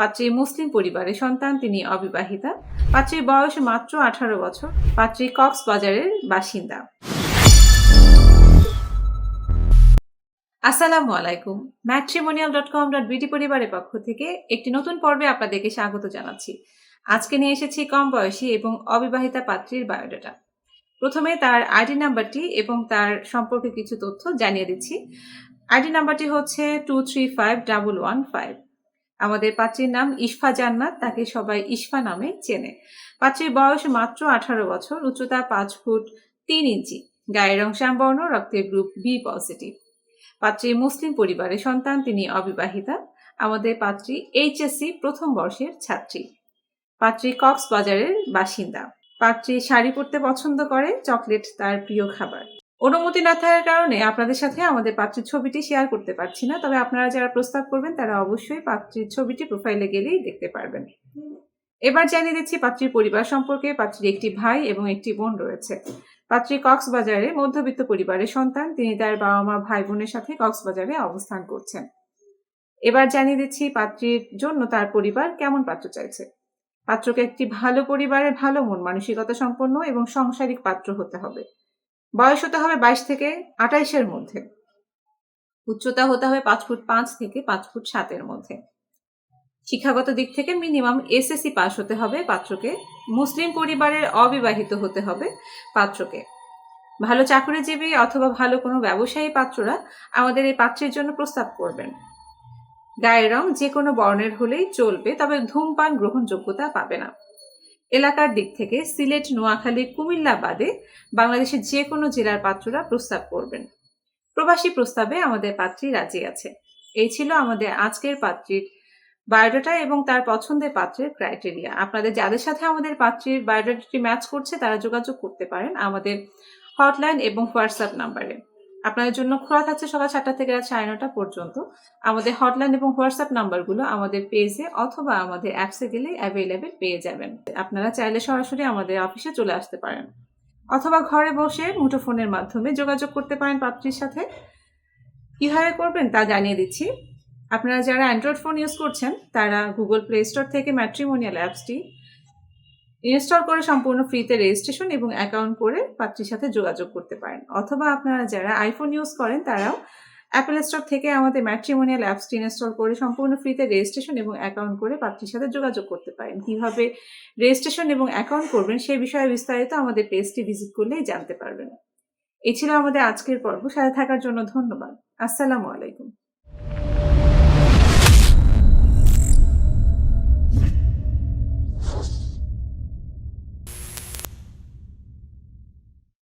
পাত্রী মুসলিম পরিবারের সন্তান, তিনি অবিবাহিতা। পাত্রীর বয়স মাত্র আঠারো বছর। পাত্রী কক্সবাজারের বাসিন্দা। আসসালামু আলাইকুম। Matrimonial dot com dot BD পরিবারের পক্ষ থেকে একটি নতুন পর্বে আপনাদেরকে স্বাগত জানাচ্ছি। আজকে নিয়ে এসেছি কম বয়সী এবং অবিবাহিতা পাত্রীর বায়োডাটা। প্রথমে তার আইডি নাম্বারটি এবং তার সম্পর্কে কিছু তথ্য জানিয়ে দিচ্ছি। আইডি নাম্বারটি হচ্ছে two three five double one five আমাদের পাত্রীর নাম ইশফা জান্নাত, তাকে সবাই ইশফা নামে চেনে। পাত্রীর বয়স মাত্র আঠারো বছর, উচ্চতা পাঁচ ফুট তিন ইঞ্চি। গায়ের রং শ্যামবর্ণ, রক্তের গ্রুপ বি পজিটিভ পাত্রী মুসলিম পরিবারের সন্তান, তিনি অবিবাহিতা। আমাদের পাত্রী এইচএসসি প্রথম বর্ষের ছাত্রী। পাত্রী কক্সবাজারের বাসিন্দা। পাত্রী শাড়ি পরতে পছন্দ করে, চকলেট তার প্রিয় খাবার। অনুমতি না থাকার কারণে আপনাদের সাথে আমাদের পাত্রীর ছবিটি শেয়ার করতে পারছি না। তবে আপনারা যারা প্রস্তাব করবেন, তারা অবশ্যই পাত্রীর ছবিটি প্রোফাইলে গেলেই দেখতে পারবেন। এবার জানিয়ে দিচ্ছি পাত্রীর পরিবার সম্পর্কে। পাত্রীর একটি ভাই এবং একটি বোন রয়েছে। পাত্রী কক্সবাজারে মধ্যবিত্ত পরিবারের সন্তান। তিনি তার বাবা মা ভাই বোনের সাথে কক্সবাজারে অবস্থান করছেন। এবার জানিয়ে দিচ্ছি পাত্রীর জন্য তার পরিবার কেমন পাত্র চাইছে। পাত্রকে একটি ভালো পরিবারের ভালো মন, মানসিকতা সম্পন্ন এবং সংসারিক পাত্র হতে হবে। বয়স হতে হবে বাইশ থেকে আঠাইশের মধ্যে। উচ্চতা হতে হবে পাঁচ ফুট পাঁচ থেকে পাঁচ ফুট সাতের মধ্যে। শিক্ষাগত দিক থেকে মিনিমাম এসএসসি পাস হতে হবে পাত্রকে। মুসলিম পরিবারের অবিবাহিত হতে হবে পাত্রকে। ভালো চাকরিজীবী অথবা ভালো কোনো ব্যবসায়ী পাত্ররা আমাদের এই পাত্রের জন্য প্রস্তাব করবেন। গায়ের রং যে কোনো বর্ণের হলেই চলবে, তবে ধূমপান গ্রহণযোগ্যতা পাবে না। এলাকার দিক থেকে সিলেট, নোয়াখালী, কুমিল্লা বাদে বাংলাদেশের যে কোনো জেলার পাত্ররা প্রস্তাব করবেন। প্রবাসী প্রস্তাবে আমাদের পাত্রী রাজি আছে। এই ছিল আমাদের আজকের পাত্রীর বায়োডাটা এবং তার পছন্দের পাত্রের ক্রাইটেরিয়া। আপনাদের যাদের সাথে আমাদের পাত্রীর বায়োডাটাটি ম্যাচ করছে, তারা যোগাযোগ করতে পারেন আমাদের হটলাইন এবং হোয়াটসঅ্যাপ নাম্বারে। আপনাদের জন্য খোলা থাকছে সকাল সাতটা থেকে রাত সাড়ে নটা পর্যন্ত। আমাদের হটলাইন এবং হোয়াটসঅ্যাপ নাম্বারগুলো আমাদের পেজে অথবা আমাদের অ্যাপসে গেলে অ্যাভেলেবেল পেয়ে যাবেন। আপনারা চাইলে সরাসরি আমাদের অফিসে চলে আসতে পারেন। অথবা ঘরে বসে মুঠোফোনের মাধ্যমে যোগাযোগ করতে পারেন পাত্রীর সাথে। কীভাবে করবেন তা জানিয়ে দিচ্ছি। আপনারা যারা অ্যান্ড্রয়েড ফোন ইউজ করছেন, তারা গুগল প্লে স্টোর থেকে ম্যাট্রিমোনিয়াল অ্যাপসটি ইনস্টল করে সম্পূর্ণ ফ্রিতে রেজিস্ট্রেশন এবং অ্যাকাউন্ট করে পাত্রীর সাথে যোগাযোগ করতে পারেন। অথবা আপনারা যারা আইফোন ইউজ করেন, তারাও অ্যাপেল স্টোর থেকে আমাদের ম্যাট্রিমোনিয়াল অ্যাপসটি ইনস্টল করে সম্পূর্ণ ফ্রিতে রেজিস্ট্রেশন এবং অ্যাকাউন্ট করে পাত্রীর সাথে যোগাযোগ করতে পারেন। কীভাবে রেজিস্ট্রেশন এবং অ্যাকাউন্ট করবেন, সেই বিষয়ে বিস্তারিত আমাদের পেজটি ভিজিট করলেই জানতে পারবেন। এই ছিল আমাদের আজকের পর্ব। সাথে থাকার জন্য ধন্যবাদ। আসসালামু আলাইকুম।